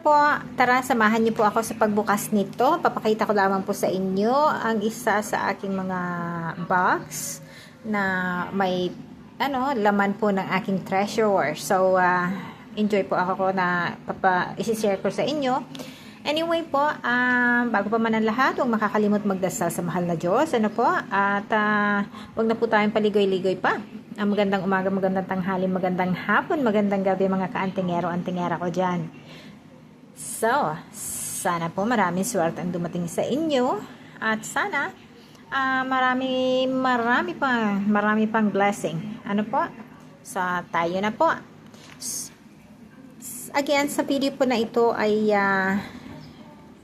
po, tara samahan niyo po ako sa pagbukas nito. Papakita ko lamang po sa inyo ang isa sa aking mga box na may ano, laman po ng aking treasure. So, uh, enjoy po ako na papa, isi-share ko sa inyo. Anyway po, um, bago pa man ang lahat, huwag makakalimot magdasal sa mahal na Diyos. Ano po? At uh, huwag na po tayong paligoy-ligoy pa. Ang magandang umaga, magandang tanghali, magandang hapon, magandang gabi mga kaantingero, antingera ko dyan. So, sana po maraming swerte ang dumating sa inyo at sana uh, marami marami pa marami pang blessing. Ano po? So, tayo na po. Again, sa video po na ito ay uh,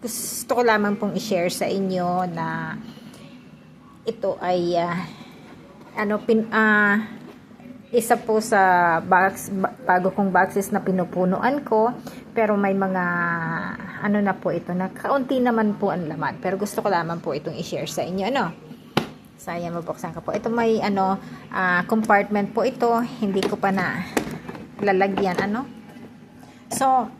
gusto ko lamang pong i-share sa inyo na ito ay uh, ano pin uh, isa po sa box, bago kong boxes na pinupunuan ko. Pero may mga, ano na po ito, na naman po ang laman. Pero gusto ko lamang po itong i-share sa inyo, ano. So, ayan, mabuksan ko po. Ito may, ano, uh, compartment po ito. Hindi ko pa na lalagyan, ano. So,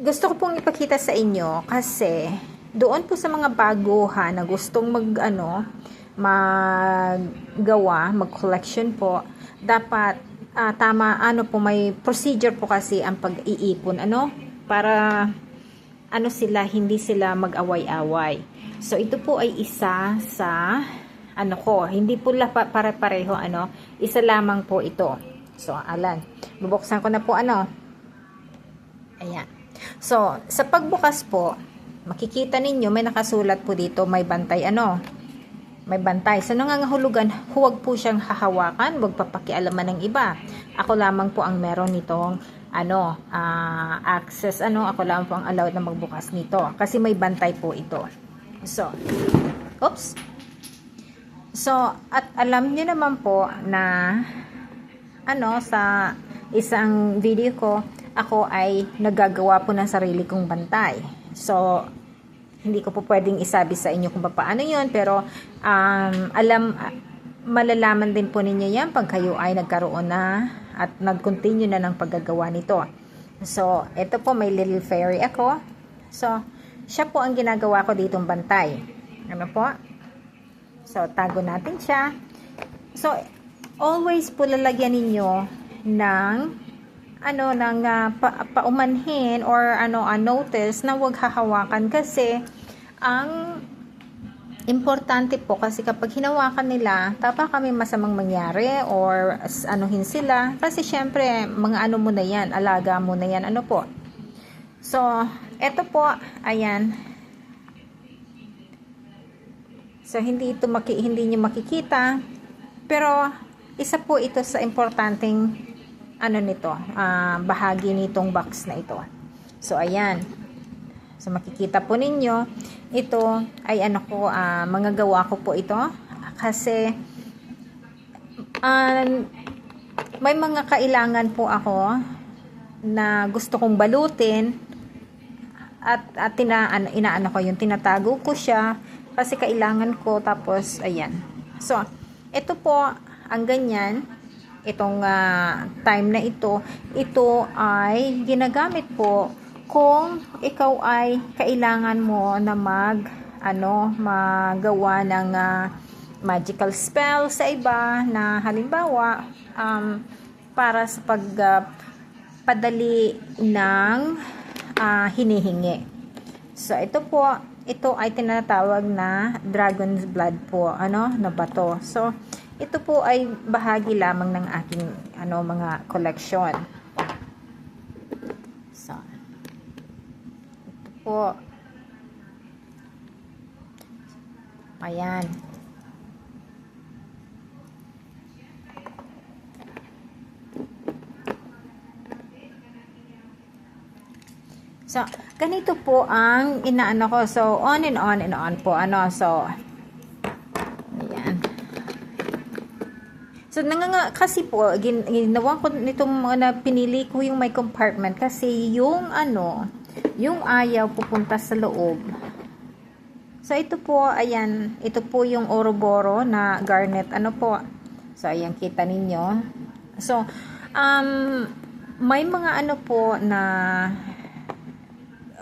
gusto ko pong ipakita sa inyo kasi doon po sa mga baguhan na gustong mag, ano, maggawa, mag-collection po, dapat uh, tama ano po may procedure po kasi ang pag-iipon ano para ano sila hindi sila mag-away-away. So ito po ay isa sa ano ko, hindi po la pare-pareho ano, isa lamang po ito. So alan, bubuksan ko na po ano. Ayan. So sa pagbukas po, makikita ninyo may nakasulat po dito may bantay ano may bantay. Sa nangangahulugan, huwag po siyang hahawakan, huwag papakialaman ng iba. Ako lamang po ang meron nitong ano, uh, access, ano, ako lamang po ang allowed na magbukas nito. Kasi may bantay po ito. So, oops. So, at alam niyo naman po na ano, sa isang video ko, ako ay nagagawa po ng sarili kong bantay. So, hindi ko po pwedeng isabi sa inyo kung paano yun, pero um, alam, malalaman din po ninyo yan pag kayo ay nagkaroon na at nag-continue na ng paggagawa nito. So, ito po may little fairy ako. So, siya po ang ginagawa ko ditong bantay. Ano po? So, tago natin siya. So, always po lalagyan ninyo ng ano nang uh, pa, paumanhin or ano uh, notice na wag hahawakan. Kasi ang importante po kasi kapag hinawakan nila tapa kami masamang mangyari or anuhin sila. Kasi syempre mga ano mo na yan alaga mo na yan ano po. So eto po ayan. So hindi ito maki, hindi niyo makikita. Pero isa po ito sa importanteng ano nito, uh, bahagi nitong box na ito. So, ayan. So, makikita po ninyo, ito ay ano ko, uh, mga gawa ko po ito. Kasi, uh, may mga kailangan po ako na gusto kong balutin at, at tina, ano, inaano ko yung tinatago ko siya kasi kailangan ko tapos ayan so ito po ang ganyan itong uh, time na ito, ito ay ginagamit po kung ikaw ay kailangan mo na mag ano, magawa ng uh, magical spell sa iba na halimbawa um, para sa pag uh, padali ng uh, hinihingi. So ito po, ito ay tinatawag na dragon's blood po, ano, na bato. So ito po ay bahagi lamang ng aking ano mga collection. So, ito po. Ayan. So, ganito po ang inaano ko. So, on and on and on po. Ano, so, So, nanganga, kasi po, gin, ginawa ko nitong na pinili ko yung may compartment kasi yung ano, yung ayaw pupunta sa loob. So, ito po, ayan, ito po yung Oroboro na garnet, ano po. So, ayan, kita ninyo. So, um, may mga ano po na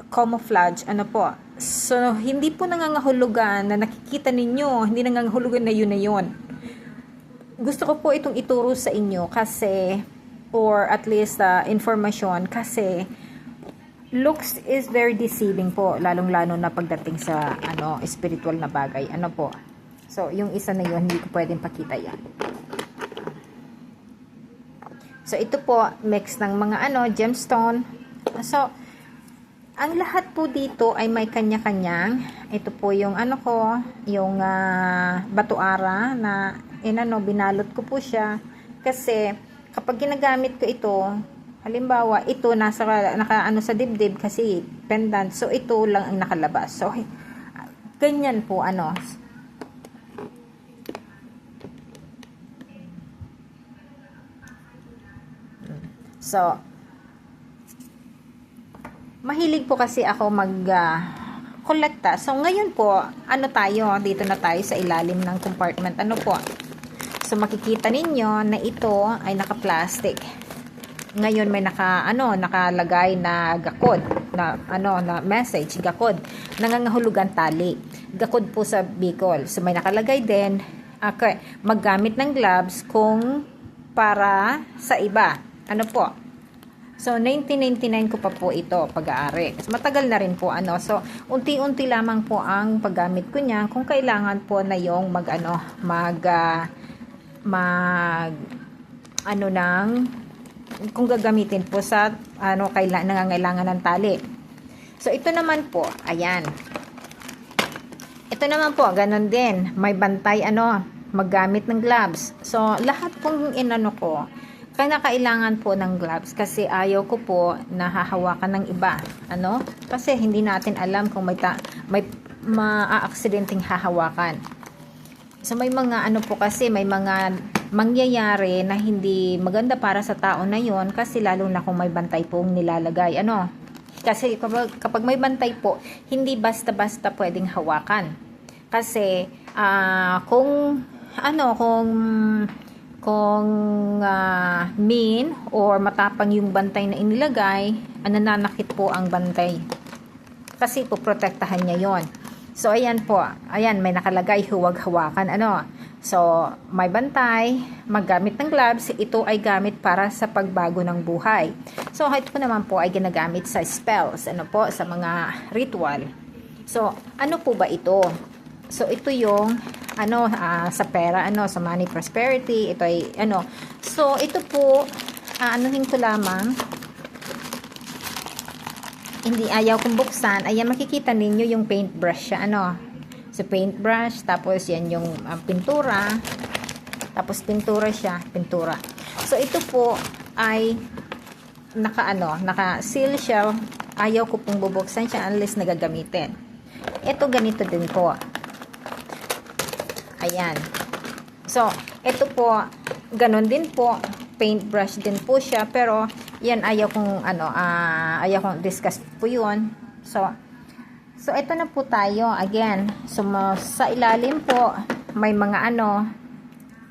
camouflage, ano po. So, hindi po nangangahulugan na nakikita ninyo, hindi nangangahulugan na yun na yun. Gusto ko po itong ituro sa inyo kasi, or at least uh, information, kasi looks is very deceiving po, lalong-lalo na pagdating sa ano spiritual na bagay. Ano po? So, yung isa na yun, hindi ko pwedeng pakita yan. So, ito po, mix ng mga ano, gemstone. So, ang lahat po dito ay may kanya-kanyang. Ito po yung ano ko, yung uh, batuara na inano, binalot ko po siya. Kasi, kapag ginagamit ko ito, halimbawa, ito nasa, naka, ano sa dibdib kasi pendant. So, ito lang ang nakalabas. So, ganyan po, ano, So, mahilig po kasi ako mag uh, kolekta. So, ngayon po, ano tayo? Dito na tayo sa ilalim ng compartment. Ano po? So, makikita ninyo na ito ay naka-plastic. Ngayon may naka ano, nakalagay na gakod na ano na message gakod. Nangangahulugan tali. Gakod po sa Bicol. So may nakalagay din okay, maggamit ng gloves kung para sa iba. Ano po? So, 1999 ko pa po ito pag-aari. Matagal na rin po ano. So, unti-unti lamang po ang paggamit ko niya kung kailangan po na yung mag ano, mag uh, mag ano nang kung gagamitin po sa ano kailangan nangangailangan ng tali. So, ito naman po, ayan. Ito naman po, ganun din. May bantay ano, maggamit ng gloves. So, lahat pong inano ko, kaya kailangan po ng gloves kasi ayaw ko po na hahawakan ng iba. Ano? Kasi hindi natin alam kung may, ta may maa-aksidenteng hahawakan. So may mga ano po kasi may mga mangyayari na hindi maganda para sa tao na yon kasi lalo na kung may bantay pong nilalagay. Ano? Kasi kapag, kapag may bantay po, hindi basta-basta pwedeng hawakan. Kasi uh, kung ano, kung kung uh, mean or matapang yung bantay na inilagay, nananakit po ang bantay. Kasi po protektahan niya yon. So, ayan po. Ayan, may nakalagay huwag hawakan. Ano? So, may bantay, maggamit ng gloves. Ito ay gamit para sa pagbago ng buhay. So, ito po naman po ay ginagamit sa spells. Ano po? Sa mga ritual. So, ano po ba ito? So, ito yung ano uh, sa pera ano sa money prosperity ito ay ano. So ito po uh, anuhin ko lamang. Hindi ayaw kong buksan. Ayan makikita ninyo yung paintbrush siya ano. So, paintbrush tapos yan yung uh, pintura. Tapos pintura siya pintura. So ito po ay naka ano naka seal siya. Ayaw ko pong bubuksan siya unless nagagamitin. Ito ganito din po Ayan. So, ito po, ganun din po. Paintbrush din po siya. Pero, yan, ayaw kong, ano, uh, ayaw kong discuss po yun. So, so, ito na po tayo. Again, so, sa ilalim po, may mga, ano,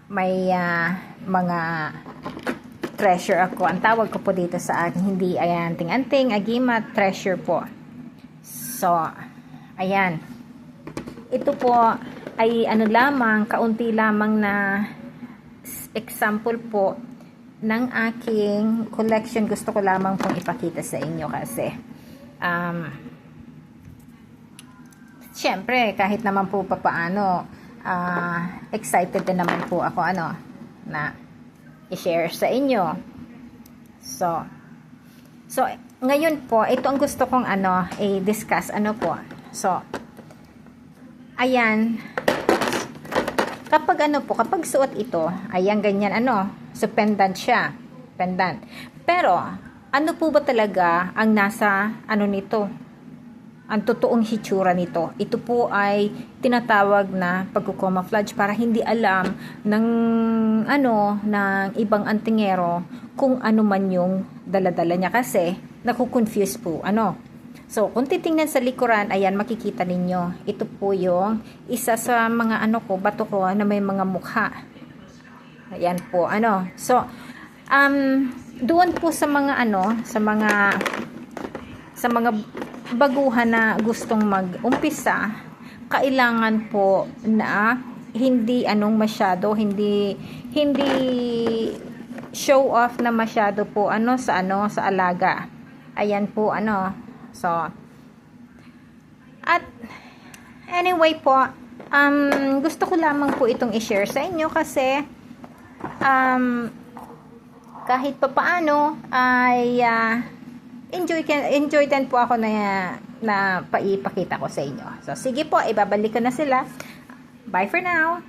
may, uh, mga treasure ako. Ang tawag ko po dito sa akin, hindi, ayan, ting-anting, agimat, treasure po. So, ayan. Ito po, ay ano lamang, kaunti lamang na example po ng aking collection. Gusto ko lamang pong ipakita sa inyo kasi um, syempre kahit naman po papaano uh, excited din naman po ako ano na i-share sa inyo. So, so ngayon po, ito ang gusto kong ano, i-discuss. Ano po? So, ayan, Kapag ano po, kapag suot ito, ayan ganyan ano, so pendant siya. Pendant. Pero, ano po ba talaga ang nasa ano nito? Ang totoong hitsura nito. Ito po ay tinatawag na pagkukomaflage para hindi alam ng ano, ng ibang antingero kung ano man yung daladala niya kasi nakukonfuse po. Ano? So, kung titingnan sa likuran, ayan, makikita ninyo. Ito po yung isa sa mga ano ko, bato ko na may mga mukha. Ayan po, ano. So, um, doon po sa mga ano, sa mga sa mga baguhan na gustong mag-umpisa, kailangan po na hindi anong masyado, hindi hindi show off na masyado po ano sa ano sa alaga. Ayan po ano. So at anyway po, um gusto ko lamang po itong i-share sa inyo kasi um kahit pa paano ay ah, enjoy enjoy din po ako na na paipakita ko sa inyo. So sige po, ibabalik ko na sila. Bye for now.